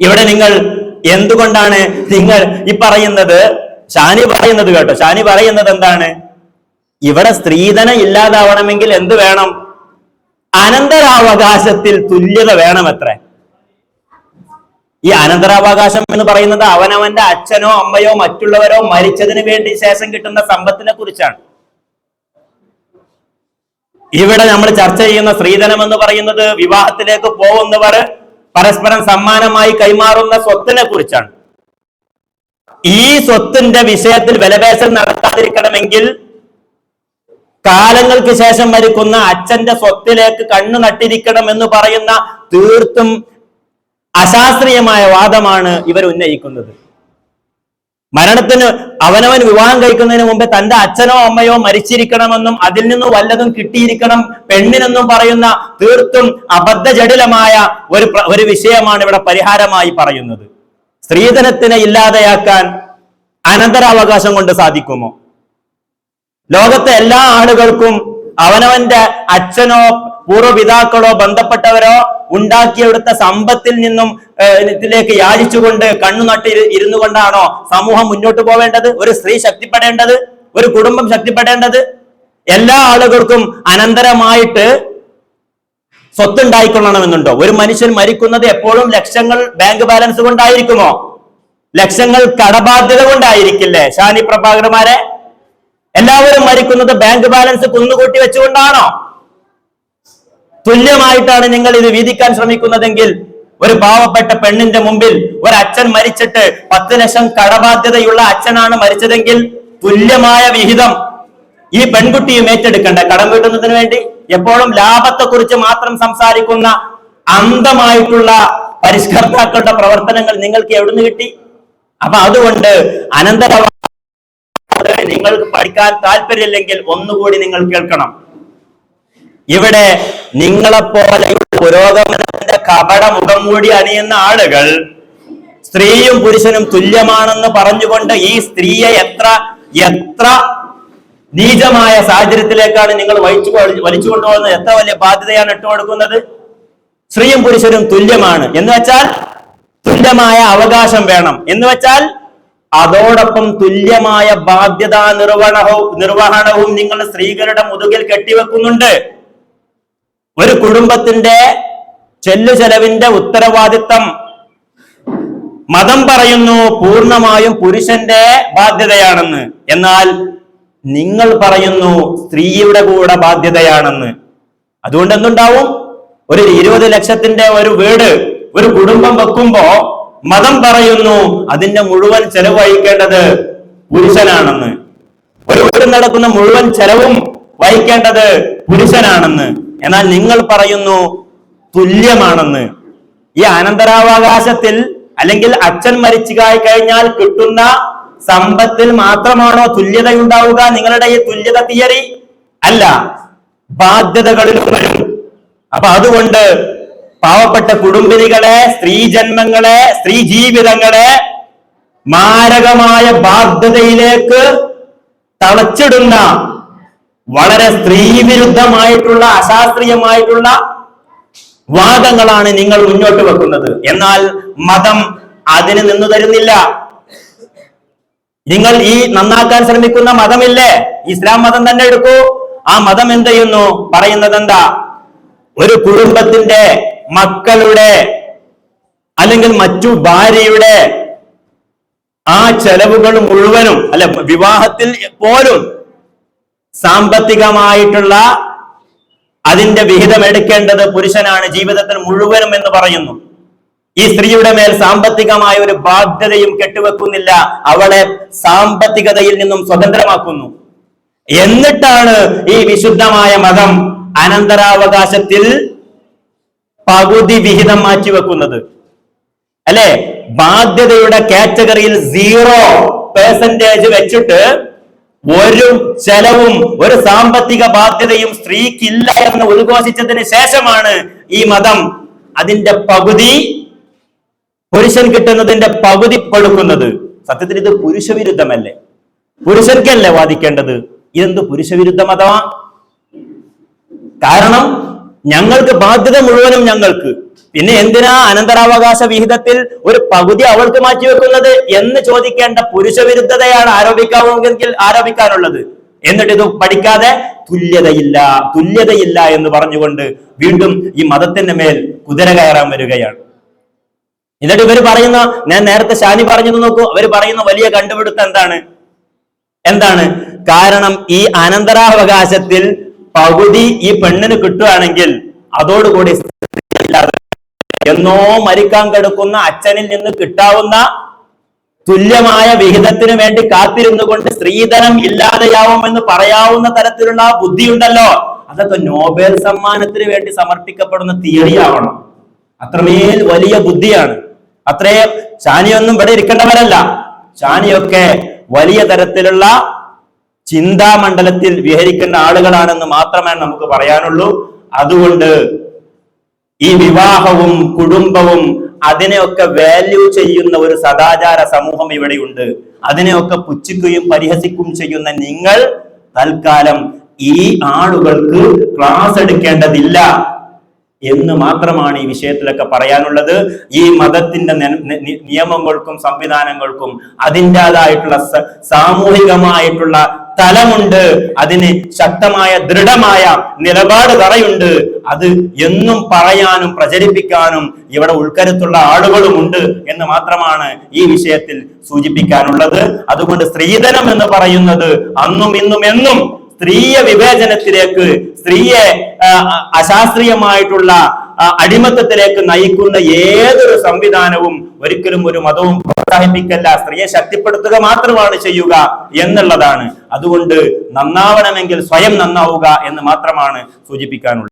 ഇവിടെ നിങ്ങൾ എന്തുകൊണ്ടാണ് നിങ്ങൾ ഈ പറയുന്നത്? ഷാനി പറയുന്നത് കേട്ടോ. ഷാനി പറയുന്നത് എന്താണ്? ഇവിടെ സ്ത്രീധനം ഇല്ലാതാവണമെങ്കിൽ എന്ത് വേണം? അനന്തരാവകാശത്തിൽ തുല്യത വേണമത്രേ. ഈ അനന്തരാവകാശം എന്ന് പറയുന്നത് അവനവന്റെ അച്ഛനോ അമ്മയോ മറ്റുള്ളവരോ മരിച്ചതിന് വേണ്ടി ശേഷം കിട്ടുന്ന സമ്പത്തിനെ കുറിച്ചാണ്. ഇവിടെ നമ്മൾ ചർച്ച ചെയ്യുന്ന സ്ത്രീധനം എന്ന് പറയുന്നത് വിവാഹത്തിലേക്ക് പോകുന്നവർ പരസ്പരം സമ്മാനമായി കൈമാറുന്ന സ്വത്തിനെ കുറിച്ചാണ്. ഈ സ്വത്തിന്റെ വിഷയത്തിൽ വിലപേശൽ നടത്താതിരിക്കണമെങ്കിൽ കാലങ്ങൾക്ക് ശേഷം മരിക്കുന്ന അച്ഛന്റെ സ്വത്തിലേക്ക് കണ്ണു നട്ടിരിക്കണം എന്ന് പറയുന്ന തീർത്തും അശാസ്ത്രീയമായ വാദമാണ് ഇവർ ഉന്നയിക്കുന്നത്. മരണത്തിന് അവനവൻ വിവാഹം കഴിക്കുന്നതിന് മുമ്പേ തന്റെ അച്ഛനോ അമ്മയോ മരിച്ചിരിക്കണമെന്നും അതിൽ നിന്ന് വല്ലതും കിട്ടിയിരിക്കണം പെണ്ണിനെന്നും പറയുന്ന തീർത്തും അബദ്ധജടിലമായ ഒരു ഒരു വിഷയമാണ് ഇവിടെ പരിഹാരമായി പറയുന്നത്. സ്ത്രീധനത്തിനെ ഇല്ലാതെയാക്കാൻ അനന്തരാവകാശം കൊണ്ട് സാധിക്കുമോ? ലോകത്തെ എല്ലാ ആളുകൾക്കും അവനവന്റെ അച്ഛനോ പൂർവപിതാക്കളോ ബന്ധപ്പെട്ടവരോ ഉണ്ടാക്കിയെടുത്ത സമ്പത്തിൽ നിന്നും ഇതിലേക്ക് യാചിച്ചുകൊണ്ട് കണ്ണു നട്ട് ഇരുന്നു കൊണ്ടാണോ സമൂഹം മുന്നോട്ട് പോവേണ്ടത്? ഒരു സ്ത്രീ ശക്തിപ്പെടേണ്ടത്? ഒരു കുടുംബം ശക്തിപ്പെടേണ്ടത്? എല്ലാ ആളുകൾക്കും അനന്തരമായിട്ട് സ്വത്തുണ്ടായിക്കൊള്ളണമെന്നുണ്ടോ? ഒരു മനുഷ്യൻ മരിക്കുന്നത് എപ്പോഴും ലക്ഷങ്ങൾ ബാങ്ക് ബാലൻസ് കൊണ്ടായിരിക്കുമോ? ലക്ഷങ്ങൾ കടബാധ്യത കൊണ്ടായിരിക്കില്ലേ? ഷാനി പ്രഭാകരന്മാരെ? എല്ലാവരും മരിക്കുന്നത് ബാങ്ക് ബാലൻസ് കുന്നുകൂട്ടി വെച്ചുകൊണ്ടാണോ? തുല്യമായിട്ടാണ് നിങ്ങൾ ഇത് വീതിക്കാൻ ശ്രമിക്കുന്നതെങ്കിൽ ഒരു പാവപ്പെട്ട പെണ്ണിന്റെ മുമ്പിൽ ഒരു അച്ഛൻ മരിച്ചിട്ട് പത്ത് ലക്ഷം കടബാധ്യതയുള്ള അച്ഛനാണ് മരിച്ചതെങ്കിൽ തുല്യമായ വിഹിതം ഈ പെൺകുട്ടിയും ഏറ്റെടുക്കണ്ട. കടം വീട്ടുന്നതിന് വേണ്ടി എപ്പോഴും ലാഭത്തെക്കുറിച്ച് മാത്രം സംസാരിക്കുന്ന അന്ധമായിട്ടുള്ള പരിഷ്കർത്താക്കളുടെ പ്രവർത്തനങ്ങൾ നിങ്ങൾക്ക് എവിടുന്ന് കിട്ടി? അപ്പൊ അതുകൊണ്ട് അനന്തര നിങ്ങൾക്ക് പഠിക്കാൻ താല്പര്യമില്ലെങ്കിൽ ഒന്നുകൂടി നിങ്ങൾ കേൾക്കണം. ഇവിടെ നിങ്ങളെപ്പോലെയുള്ള പുരോഗമനത്തിന്റെ കപട മുഖം മൂടി അണിയുന്ന ആളുകൾ സ്ത്രീയും പുരുഷനും തുല്യമാണെന്ന് പറഞ്ഞുകൊണ്ട് ഈ സ്ത്രീയെ എത്ര എത്ര നീചമായ സാഹചര്യത്തിലേക്കാണ് നിങ്ങൾ വലിച്ചു വലിച്ചു കൊണ്ടുപോകുന്നത് എത്ര വലിയ ബാധ്യതയാണ് ഇട്ടുകൊടുക്കുന്നത് സ്ത്രീയും പുരുഷനും തുല്യമാണ്. എന്ന് വെച്ചാൽ തുല്യമായ അവകാശം വേണം. എന്ന് വെച്ചാൽ അതോടൊപ്പം തുല്യമായ ബാധ്യതാ നിർവഹണവും നിർവഹണവും നിങ്ങൾ സ്ത്രീകളുടെ മുതുകിൽ കെട്ടിവെക്കുന്നുണ്ട്. ഒരു കുടുംബത്തിന്റെ ചെല്ലു ചെലവിന്റെ ഉത്തരവാദിത്തം. മതം പറയുന്നു പൂർണമായും പുരുഷന്റെ ബാധ്യതയാണെന്ന്. എന്നാൽ നിങ്ങൾ പറയുന്നു സ്ത്രീയുടെ കൂടെ ബാധ്യതയാണെന്ന്. അതുകൊണ്ട് എന്തുണ്ടാവും? ഒരു ഇരുപത് ലക്ഷത്തിന്റെ ഒരു വീട് ഒരു കുടുംബം വെക്കുമ്പോ മതം പറയുന്നു അതിന്റെ മുഴുവൻ ചെലവ് വഹിക്കേണ്ടത് പുരുഷനാണെന്ന്. ഒരു വീട് നടക്കുന്ന മുഴുവൻ ചെലവും വഹിക്കേണ്ടത് പുരുഷനാണെന്ന്. എന്നാൽ നിങ്ങൾ പറയുന്നു തുല്യമാണെന്ന്. ഈ അനന്തരാവകാശത്തിൽ അല്ലെങ്കിൽ അച്ഛൻ മരിച്ചു കഴിഞ്ഞാൽ കിട്ടുന്ന സമ്പത്തിൽ മാത്രമാണോ തുല്യതയുണ്ടാവുക? നിങ്ങളുടെ ഈ തുല്യത തിയറി അല്ല ബാധ്യതകളിലും വരും അപ്പൊ അതുകൊണ്ട് പാവപ്പെട്ട കുടുംബിനികളെ സ്ത്രീ ജന്മങ്ങളെ സ്ത്രീ ജീവിതങ്ങളെ മാരകമായ ബാധ്യതയിലേക്ക് തളച്ചിടുന്ന വളരെ സ്ത്രീവിരുദ്ധമായിട്ടുള്ള അശാസ്ത്രീയമായിട്ടുള്ള വാദങ്ങളാണ് നിങ്ങൾ മുന്നോട്ട് വെക്കുന്നത്. എന്നാൽ മതം അതിന് നിന്നു തരുന്നില്ല. നിങ്ങൾ ഈ നന്നാക്കാൻ ശ്രമിക്കുന്ന മതമില്ലേ? ഇസ്ലാം മതം തന്നെ എടുക്കൂ. ആ മതം എന്ത് ചെയ്യുന്നു? പറയുന്നത് എന്താ? ഒരു കുടുംബത്തിന്റെ മക്കളുടെ അല്ലെങ്കിൽ മറ്റു ഭാര്യയുടെ ആ ചെലവുകൾ മുഴുവനും അല്ലെ വിവാഹത്തിൽ പോലും സാമ്പത്തികമായിട്ടുള്ള അതിന്റെ വിഹിതം എടുക്കേണ്ടത് പുരുഷനാണ്. ജീവിതത്തിൽ മുഴുവനും എന്ന് പറയുന്നു. ഈ സ്ത്രീയുടെ മേൽ സാമ്പത്തികമായ ഒരു ബാധ്യതയും കെട്ടുവെക്കുന്നില്ല. അവളെ സാമ്പത്തികതയിൽ നിന്നും സ്വതന്ത്രമാക്കുന്നു. എന്നിട്ടാണ് ഈ വിശുദ്ധമായ മതം അനന്തരാവകാശത്തിൽ പകുതി വിഹിതം മാറ്റിവെക്കുന്നത്. അല്ലെ? ബാധ്യതയുടെ കാറ്റഗറിയിൽ സീറോ പെർസെന്റേജ് വെച്ചിട്ട് ഒരു ചെലവും ഒരു സാമ്പത്തിക ബാധ്യതയും സ്ത്രീക്കില്ല എന്ന് ഉദ്ഘോഷിച്ചതിന് ശേഷമാണ് ഈ മതം അതിന്റെ പകുതി പുരുഷൻ കിട്ടുന്നതിന്റെ പകുതി കൊടുക്കുന്നത്. സത്യത്തിൽ ഇത് പുരുഷവിരുദ്ധമല്ലേ? പുരുഷർക്കല്ലേ വാദിക്കേണ്ടത്? ഇതെന്ത് പുരുഷവിരുദ്ധ മതമാ കാരണം ഞങ്ങൾക്ക് ബാധ്യത മുഴുവനും ഞങ്ങൾക്ക്. പിന്നെ എന്തിനാ അനന്തരാവകാശ വിഹിതത്തിൽ ഒരു പകുതി അവൾക്ക് മാറ്റിവെക്കുന്നത് എന്ന് ചോദിക്കേണ്ട പുരുഷവിരുദ്ധതയാണ് ആരോപിക്കാവുമെങ്കിൽ ആരോപിക്കാനുള്ളത്. എന്നിട്ട് ഇത് പഠിക്കാതെ തുല്യതയില്ല തുല്യതയില്ല എന്ന് പറഞ്ഞുകൊണ്ട് വീണ്ടും ഈ മതത്തിന്റെ മേൽ കുതിര കയറാൻ വരികയാണ്. എന്നിട്ട് ഇവർ പറയുന്ന ഞാൻ നേരത്തെ ഷാനി പറഞ്ഞത് നോക്കൂ അവർ പറയുന്ന വലിയ കണ്ടുപിടുത്തം എന്താണ്? എന്താണ്? കാരണം ഈ അനന്തരാവകാശത്തിൽ പകുതി ഈ പെണ്ണിന് കിട്ടുകയാണെങ്കിൽ അതോടുകൂടി എന്നോ മരിക്കാൻ കിടക്കുന്ന അച്ഛനിൽ നിന്ന് കിട്ടാവുന്ന തുല്യമായ വിഹിതത്തിനു വേണ്ടി കാത്തിരുന്നു കൊണ്ട് സ്ത്രീധനം ഇല്ലാതെയാവുമെന്ന് പറയാവുന്ന തരത്തിലുള്ള ബുദ്ധിയുണ്ടല്ലോ. അതൊക്കെ നോബൽ സമ്മാനത്തിന് വേണ്ടി സമർപ്പിക്കപ്പെടുന്ന തിയറി ആവണം അത്രമേൽ വലിയ ബുദ്ധിയാണ്. അത്രയും ചാനിയൊന്നും ഇവിടെ ഇരിക്കേണ്ടവരല്ല. ചാനിയൊക്കെ വലിയ തരത്തിലുള്ള ചിന്താമണ്ഡലത്തിൽ വിഹരിക്കേണ്ട ആളുകളാണെന്ന് മാത്രമേ നമുക്ക് പറയാനുള്ളൂ. അതുകൊണ്ട് ഈ വിവാഹവും കുടുംബവും അതിനെയൊക്കെ വാല്യൂ ചെയ്യുന്ന ഒരു സദാചാര സമൂഹം ഇവിടെയുണ്ട്. അതിനെയൊക്കെ പുച്ഛിക്കുകയും പരിഹസിക്കുകയും ചെയ്യുന്ന നിങ്ങൾ തൽക്കാലം ഈ ആളുകൾക്ക് ക്ലാസ് എടുക്കേണ്ടതില്ല എന്ന് മാത്രമാണ് ഈ വിഷയത്തിലൊക്കെ പറയാനുള്ളത്. ഈ മതത്തിന്റെ നിയമങ്ങൾക്കും സംവിധാനങ്ങൾക്കും അതിന്റെതായിട്ടുള്ള സാമൂഹികമായിട്ടുള്ള തലമുണ്ട്. അതിന് ശക്തമായ ദൃഢമായ നിലപാട് തറയുണ്ട്. അത് എന്നും പറയാനും പ്രചരിപ്പിക്കാനും ഇവിടെ ഉൾക്കരുത്തുള്ള ആളുകളുമുണ്ട് എന്ന് മാത്രമാണ് ഈ വിഷയത്തിൽ സൂചിപ്പിക്കാനുള്ളത്. അതുകൊണ്ട് സ്ത്രീധനം എന്ന് പറയുന്നത് അന്നും ഇന്നും എന്നും സ്ത്രീയ വിവേചനത്തിലേക്ക് സ്ത്രീയെ അശാസ്ത്രീയമായിട്ടുള്ള അടിമത്തത്തിലേക്ക് നയിക്കുന്ന ഏതൊരു സംവിധാനവും ഒരിക്കലും ഒരു മതവും പ്രോത്സാഹിപ്പിക്കല്ല. സ്ത്രീയെ ശക്തിപ്പെടുത്തുക മാത്രമാണ് ചെയ്യുക എന്നുള്ളതാണ്. അതുകൊണ്ട് നന്നാവണമെങ്കിൽ സ്വയം നന്നാവുക എന്ന് മാത്രമാണ് സൂചിപ്പിക്കാനുള്ളത്.